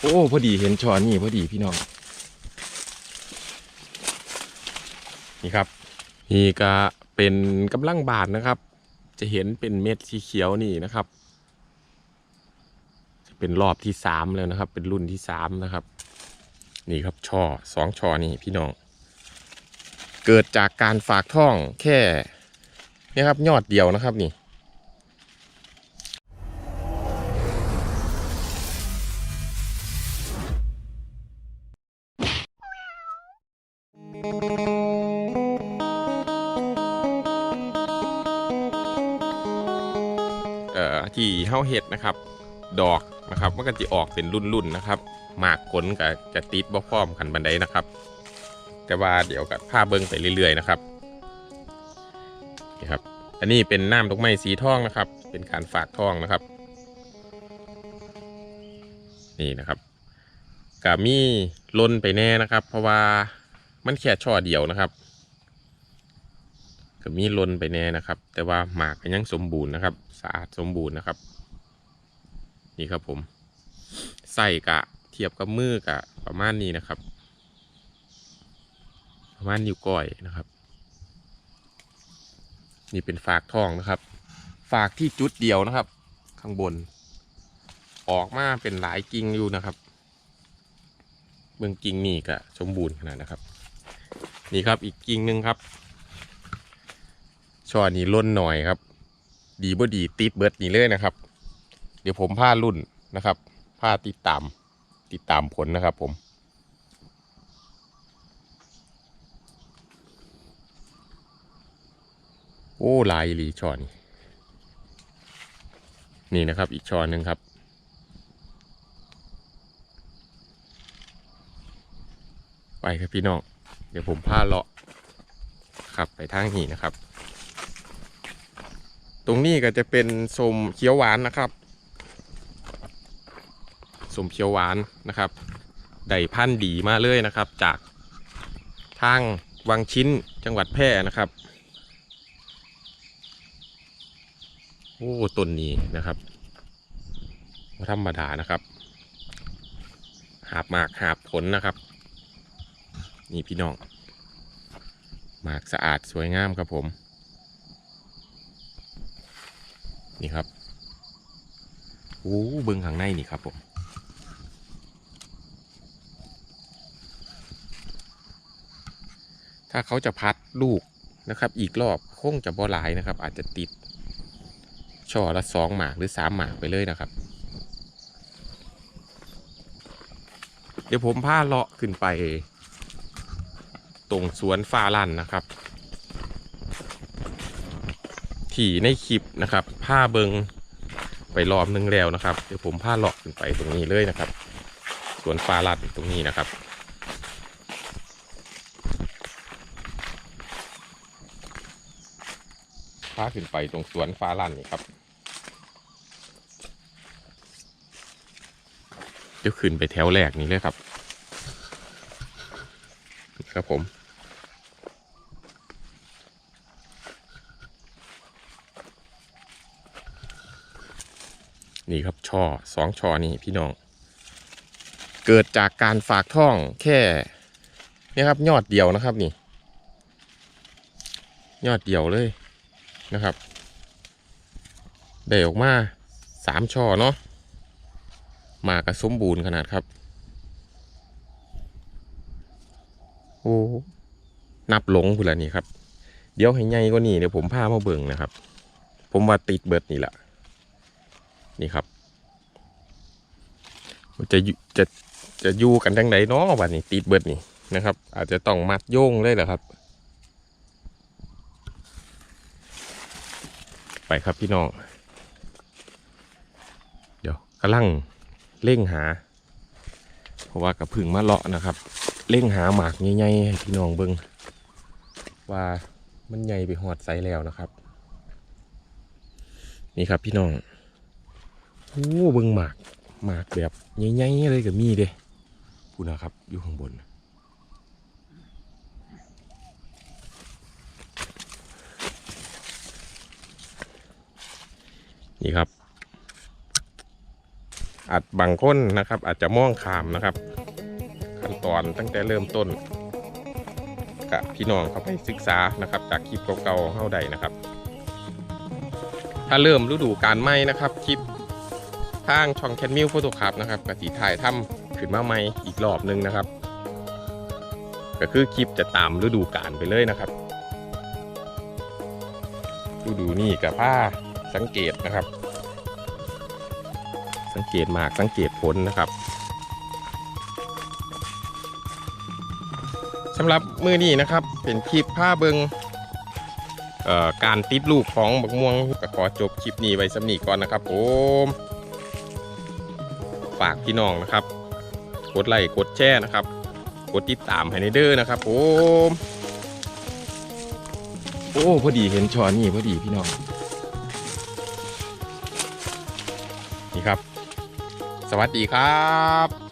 โอ้พอดีเห็นช้อนนี่พอดีพี่น้อง นี่ครับ นี่ก็เป็นกำลังบานนะครับ จะเห็นเป็นเม็ดสีเขียวนี่นะครับ จะเป็นรอบที่สามแล้วนะครับ เป็นรุ่นที่สามนะครับ นี่ครับช่อสองช่อนี่พี่น้อง เกิดจากการฝากท่องแค่นี่ครับยอดเดียวนะครับนี่ ที่เฮาเห็ดนะครับ ดอกนะครับมันก็จะออกเป็นรุ่นๆนะครับ หมากผลก็จะติดบ่พร้อมกันบันไดนะครับ แต่ว่าเดี๋ยวกับผ้าเบิ้งไปเรื่อยๆนะครับนี่ครับ อันนี้เป็นน้ำดอกไม้สีทองนะครับ เป็นการฝากทองนะครับ นี่นะครับกามีลนไปแน่นะครับ เพราะว่ามันแค่ช่อเดียวนะครับ ก็มีลนไปแน่นะครับ แต่ว่าหมากยังสมบูรณ์นะครับสะอาดสมบูรณ์นะครับ นี่ครับผมใส่กะเทียบกับมือกะประมาณนี้นะครับ ประมาณนิ้วก้อยนะครับ นี่เป็นฝากทองนะครับ ฝากที่จุดเดียวนะครับ ข้างบน ออกมาเป็นหลายกิ่งอยู่นะครับ เบื้องกิ่งนี่ก็สมบูรณ์ขนาดนะครับ นี่ครับอีกกิ่งหนึ่งครับ ช่อนี้ล้นหน่อยครับ ดีบ่ดีติดเบิดนี่เลยนะครับ เดี๋ยวผมพารุ่นนะครับพาติดตาม ติดตามผลนะครับผมโอ้ลายลีช่อนี่นี่นะครับ อีกช่อหนึ่งครับ ไปครับพี่น้อง เดี๋ยวผมพาเลาะขับไปทางหีนะครับ ตรงนี้ก็จะเป็นสมเขียวหวานนะครับสมเขียวหวานนะครับได้พันธุ์ดีมาเลยนะครับ จากทางวังชิ้นจังหวัดแพร่นะครับโอ้ต้นนี้นะครับธรรมดานะครับ หาบหมากหาบผลนะครับ นี่พี่น้อง หมากสะอาดสวยงามครับผม นี่ครับโอ้เบิ้งข้างในนี่ครับผมถ้าเขาจะพัดลูกนะครับ อีกรอบคงจะบ่หลายนะครับ อาจจะติดช่อละสองหมากหรือสามหมากไปเลยนะครับ เดี๋ยวผมพาเลาะขึ้นไป ตรงสวนฟาลันนะครับ ที่ในคลิปนะครับผ้าเบิงไปรอบนึงแล้วนะครับ เดี๋ยวผมพาเลาะขึ้นไปตรงนี้เลยนะครับ สวนฟาลันตรงนี้นะครับพาขึ้นไปตรงสวนฟาลันนี่ครับ เดี๋ยวขึ้นไปแถวแรกนี้เลยครับ ครับผม นี่ครับช่อสองช่อนี่พี่น้อง เกิดจากการฝากท่องแค่นี่ครับยอดเดียวนะครับนี่ ยอดเดียวเลยนะครับได้ออกมาสามช่อเนาะมากระสมบูรณ์ขนาดครับโอ้นับหลงพุ่นละนี่ครับ เดี๋ยวให้ใหญ่กว่านี้เดี๋ยวผมพามาเบิ่งนะครับ ผมว่าติดเบิดนี่แหละ นี่ครับ จะจะจะอยู่กันทางไหนเนาะวันนี้ติดเบิดนี่นะครับ อาจจะต้องมัดโยงเลยเหรอครับ ไปครับพี่น้อง เดี๋ยวกำลังเร่งหา เพราะว่ากระพึ่งมาเลาะนะครับ เร่งหาหมากใหญ่ๆให้พี่น้องเบิงว่ามันใหญ่ไปหอดไซแล้วนะครับ นี่ครับพี่น้อง อ้เบิงหมากหมากแบบใหญ่ๆเลยกับมีเด้พูดนะครับ อยู่ข้างบน นี่ครับ อาจบางคนนะครับ อาจจะมองขามนะครับ ขั้นตอนตั้งแต่เริ่มต้นกับพี่น้องเขาไปศึกษานะครับ จากคลิปเก่าๆเข้าใดนะครับ ถ้าเริ่มฤดูการใหมนะครับคลิป ทางช่องแคนมิลโฟโต้คับนะครับกสีถ่ายทำขึ้นมาใหม่อีกรอบหนึงนะครับ ก็คือคลิปจะตามฤดูกาลไปเลยนะครับฤดูนี่กับผ้าสังเกตนะครับ สังเกตมากสังเกตผลนะครับสำหรับมือนี้นะครับ เป็นคลิปผ้าเบิงเอ่อการติดลูกของบักม่วงก็ขอจบคลิปนี้ไว้สำนีก่อนนะครับผม ฝากพี่น้องนะครับ กดไลค์กดแชร์นะครับ กดติดตามให้ในเด้อนะครับผมโอ้พอดีเห็นช้อนนี่พอดีพี่น้องนี่ครับ สวัสดีครับ